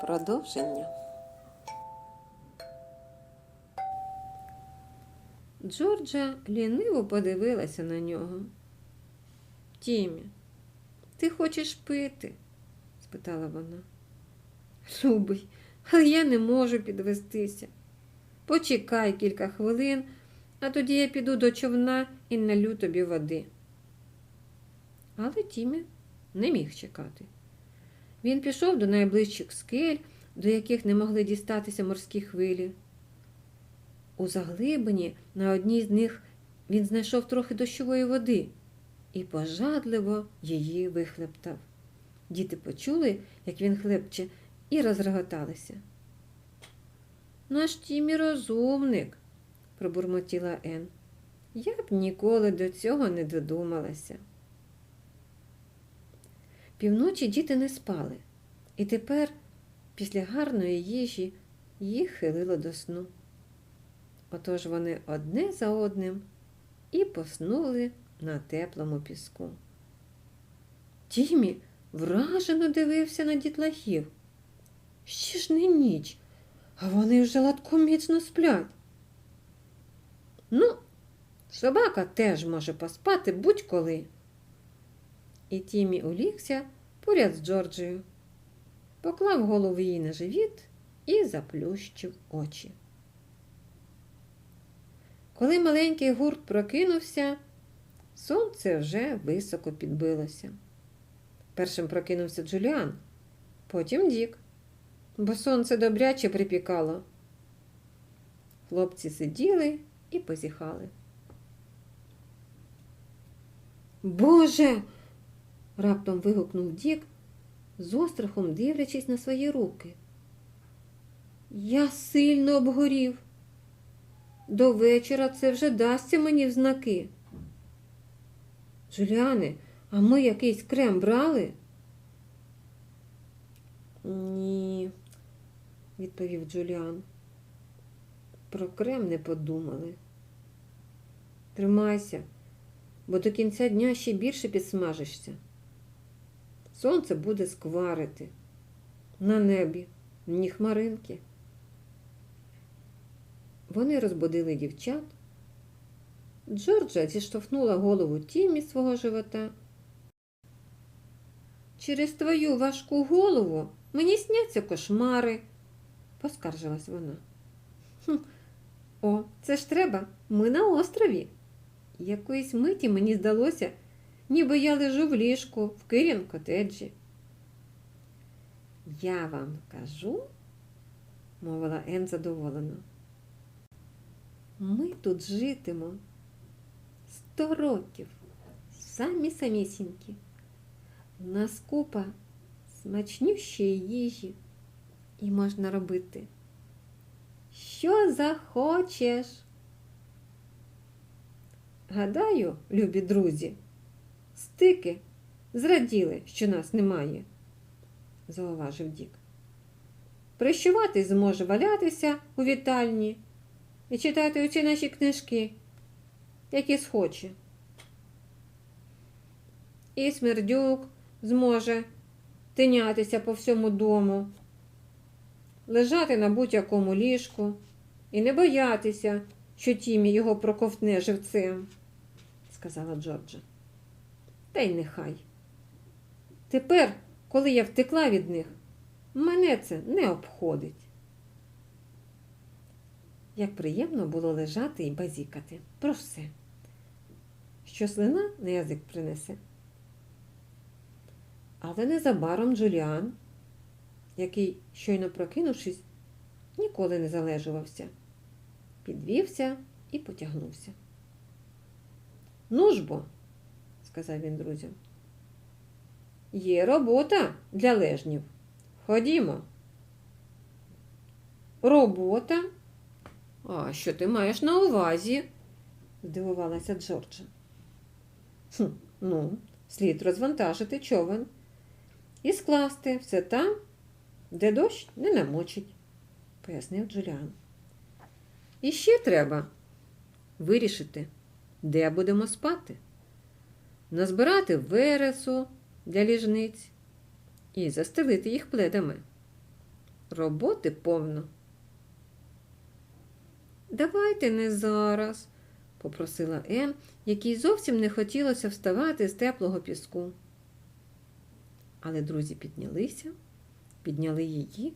Продовження. Джорджа ліниво подивилася на нього. Тімі, ти хочеш пити? спитала вона. Любий, але я не можу підвестися. Почекай кілька хвилин, а тоді я піду до човна і налю тобі води. Але Тімі не міг чекати. Він пішов до найближчих скель, до яких не могли дістатися морські хвилі. У заглибині на одній з них він знайшов трохи дощової води і пожадливо її вихлептав. Діти почули, як він хлебче, і розреготалися. Наш Тімі розумник, пробурмотіла Ен. Я б ніколи до цього не додумалася. Півночі діти не спали, і тепер, після гарної їжі, їх хилило до сну. Отож вони одне за одним і поснули на теплому піску. Тімі вражено дивився на дітлахів. Ще ж не ніч, а вони вже ладком міцно сплять. Ну, собака теж може поспати будь-коли. І Тімі улігся поряд з Джорджею, поклав голову їй на живіт і заплющив очі. Коли маленький гурт прокинувся, сонце вже високо підбилося. Першим прокинувся Джуліан, потім Дік, бо сонце добряче припікало. Хлопці сиділи і позіхали. Боже. Раптом вигукнув Дік, з острахом дивлячись на свої руки. Я сильно обгорів. До вечора це вже дасться мені в знаки. Джуліане, а ми якийсь крем брали? Ні, відповів Джуліан. Про крем не подумали. Тримайся, бо до кінця дня ще більше підсмажишся. Сонце буде скварити. На небі ні хмаринки. Вони розбудили дівчат. Джорджа зіштовхнула голову Тімі свого живота. Через твою важку голову мені сняться кошмари, поскаржилась вона. «Хм, О, це ж треба, ми на острові. Якоїсь миті мені здалося, ніби я лежу в ліжку в Кирін котеджі. Я вам кажу, мовила Ен задоволено. Ми тут житимо сто років, самі самісінькі. У нас купа смачнющої їжі, і можна робити. Що захочеш? Гадаю, любі друзі, стики зраділи, що нас немає, зауважив Дік. Прищувати зможе валятися у вітальні і читати усі наші книжки, які схоче. І смердюк зможе тинятися по всьому дому, лежати на будь-якому ліжку і не боятися, що Тімі його проковтне живцем, сказала Джорджа. Та й нехай. Тепер, коли я втекла від них, мене це не обходить. Як приємно було лежати і базікати про все, що слина на язик принесе. Але незабаром Джуліан, який, щойно прокинувшись, ніколи не залежувався, підвівся і потягнувся. Ну ж бо, сказав він друзям, є робота для лежнів. Ходімо. Робота? А що ти маєш на увазі? здивувалася Джорджа. «Хм, Ну, слід розвантажити човен і скласти все там, де дощ не намочить, пояснив Джуліан. І ще треба вирішити, де будемо спати, назбирати вересу для ліжниць і застелити їх пледами. роботи повно. Давайте не зараз, попросила Ен, якій зовсім не хотілося вставати з теплого піску. Але друзі піднялися, підняли її,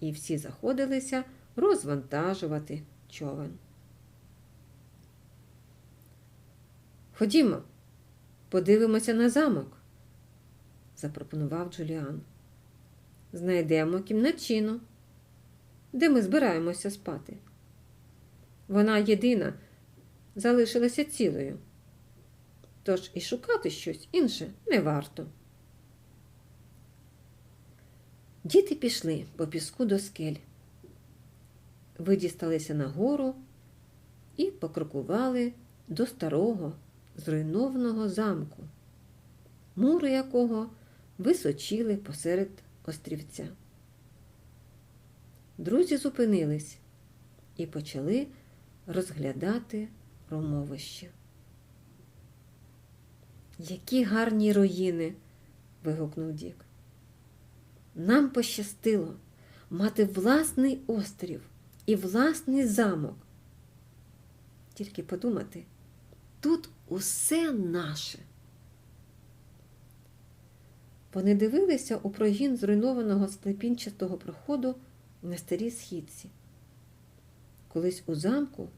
і всі заходилися розвантажувати човен. Ходімо, подивимося на замок, запропонував Джуліан. Знайдемо кімнатчину, де ми збираємося спати. Вона єдина залишилася цілою, тож і шукати щось інше не варто. Діти пішли по піску до скель, видісталися нагору і покрокували до старого зруйнованого замку, мури якого височили посеред острівця. Друзі зупинились і почали розглядати ромовище. Які гарні руїни. вигукнув Дік. Нам пощастило мати власний острів і власний замок. Тільки подумати, тут усе наше. Вони дивилися у прогін зруйнованого склепінчастого проходу на старій східці. Колись у замку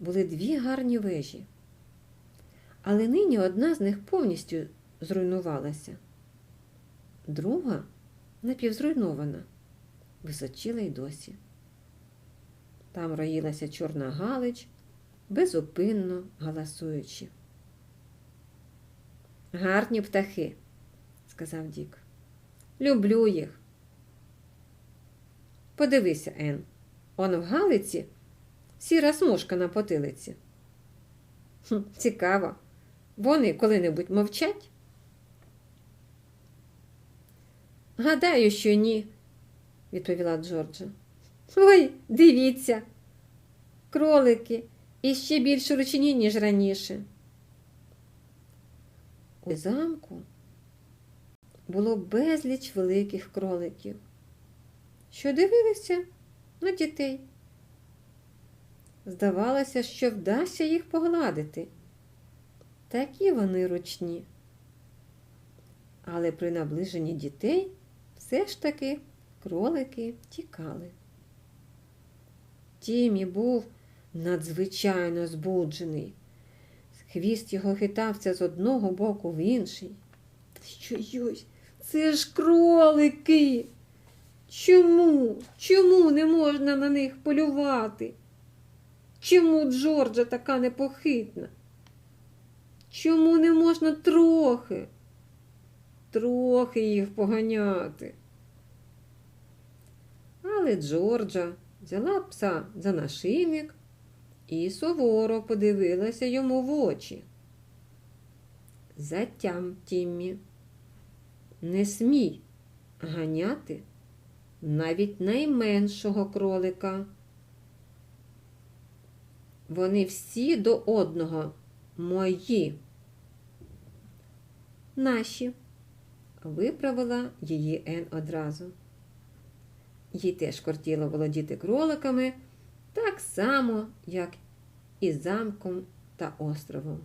були дві гарні вежі, але нині одна з них повністю зруйнувалася, друга напівзруйнована, височила й досі. Там роїлася чорна галич, безупинно галасуючи. Гарні птахи, сказав Дік. Люблю їх. Подивися, Ен, он в Галиці сіра смужка на потилиці. Хм, Цікаво. Вони коли-небудь мовчать? Гадаю, що ні, відповіла Джорджа. Ой, дивіться, кролики і ще більш ручні, ніж раніше. У замку було безліч великих кроликів, що дивилися на дітей. Здавалося, що вдасться їх погладити. Такі вони ручні. Але при наближенні дітей все ж таки кролики тікали. Тімі був надзвичайно збуджений. Хвіст його хитався з одного боку в інший. Що йось, це ж кролики. Чому? Чому не можна на них полювати? Чому Джорджа така непохитна? Чому не можна трохи? Трохи їх поганяти? Але Джорджа взяла пса за нашийник і суворо подивилася йому в очі. Затям, Тіммі, не смій ганяти навіть найменшого кролика. Вони всі до одного мої. Наші, виправила її Ен одразу. Їй теж кортіло володіти кроликами так само, як і замком та островом.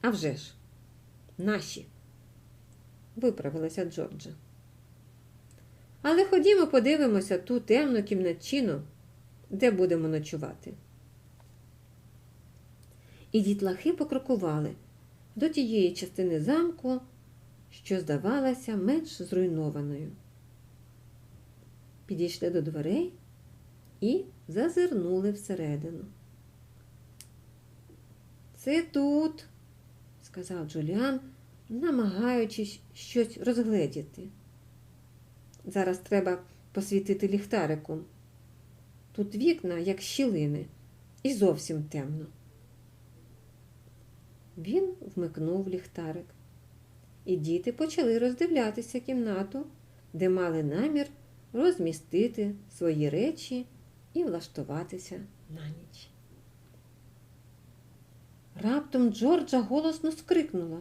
А вже ж, наші, виправилася Джорджа. Але ходімо подивимося ту темну кімнатчину, де будемо ночувати. І дітлахи покрокували до тієї частини замку, що здавалася менш зруйнованою. Підійшли до дверей і зазирнули всередину. Це тут, сказав Джуліан, намагаючись щось розгледіти. Зараз треба посвітити ліхтариком. Тут вікна, як щілини, і зовсім темно. Він вмикнув ліхтарик, і діти почали роздивлятися кімнату, де мали намір розмістити свої речі і влаштуватися на ніч. Раптом Джорджа голосно скрикнула.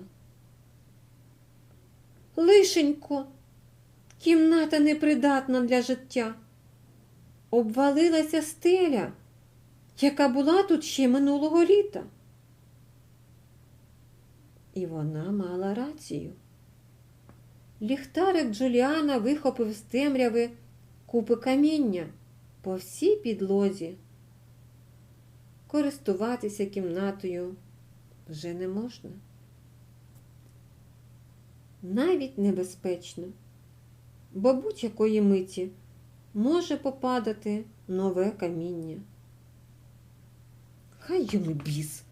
Лишенько, Кімната непридатна для життя. Обвалилася стеля, яка була тут ще минулого літа. І вона мала рацію. Ліхтарик Джуліана вихопив з темряви купи каміння по всій підлозі. Користуватися кімнатою вже не можна. Навіть небезпечно, бо будь-якої миті може попадати нове каміння. Хай йому біс,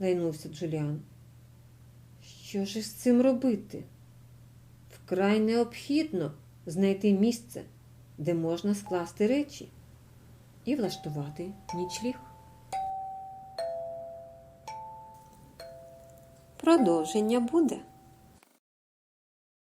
лайнувся Джуліан. Що ж із цим робити? Вкрай необхідно знайти місце, де можна скласти речі і влаштувати нічліг. Продовження буде.